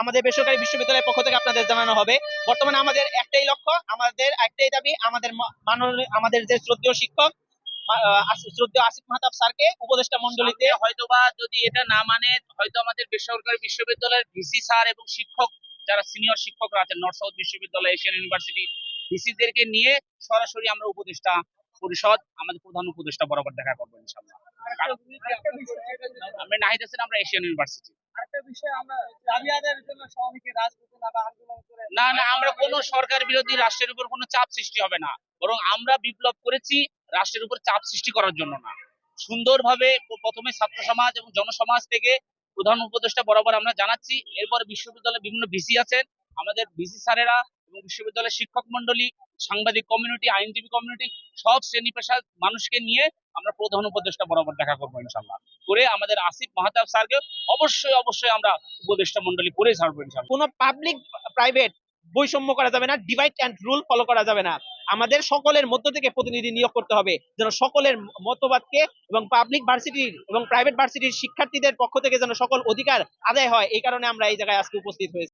আমাদের বেসরকারি বিশ্ববিদ্যালয়ের পক্ষ থেকে আপনাদের জানানো হবে। বর্তমানে আমাদের একটাই লক্ষ্য আমাদের একটাই দাবি আমাদের মাননীয় আমাদের যে শ্রদ্ধেয় শিক্ষক শ্রদ্ধেয় আসিফ মাহতাব স্যারকে উপদেষ্টা মন্ডলীতে হয়তোবা যদি এটা না মানে হয়তো আমাদের বেসরকারি বিশ্ববিদ্যালয়ের ভিসি স্যার এবং শিক্ষক যারা সিনিয়র শিক্ষকরা আছেন নর্থ সাউথ বিশ্ববিদ্যালয় এশিয়ান ইউনিভার্সিটি ভিসিদেরকে নিয়ে সরাসরি আমরা উপদেষ্টা পরিষদ আমাদের প্রধান উপদেষ্টা বরাবর দেখা করব ইনশাল্লাহ আমরা নাহিদ হাসান আমরা এশিয়ান ইউনিভার্সিটি। না না আমরা কোনো সরকার বিরোধী রাষ্ট্রের উপর কোনো চাপ সৃষ্টি হবে না। বরং আমরা বিপ্লব করেছি রাষ্ট্রের উপর চাপ সৃষ্টি করার জন্য না। সুন্দরভাবে প্রথমে ছাত্র সমাজ এবং জনসমাজ থেকে প্রধান উপদেষ্টা বরাবর আমরা জানাচ্ছি। এরপরে বিশ্ববিদ্যালয়ে বিভিন্ন ভিসি আছেন। আমাদের ভিসি স্যারেরা এবং বিশ্ববিদ্যালয়ের শিক্ষক মন্ডলী সাংবাদিক কমিউনিটি, আইনজীবী কমিউনিটি সব শ্রেণি পেশার মানুষকে নিয়ে আমরা প্রধান উপদেষ্টা বরাবর দেখা করব ইনশাল্লাহ করে আমাদের আসিফ মাহতাব স্যারকে অবশ্যই অবশ্যই আমরা উপদেষ্টা মন্ডলী করে ছাড়বো ইনশাল্লাহ কোনো পাবলিক প্রাইভেট বৈষম্য করা যাবে না ডিভাইড অ্যান্ড রুল ফলো করা যাবে না। আমাদের সকলের মধ্য থেকে প্রতিনিধি নিয়োগ করতে হবে, যেন সকলের মতবাদকে এবং পাবলিক ভার্সিটির এবং প্রাইভেট ভার্সিটির শিক্ষার্থীদের পক্ষ থেকে যেন সকল অধিকার আদায় হয়, এই কারণে আমরা এই জায়গায় আজকে উপস্থিত হয়েছি।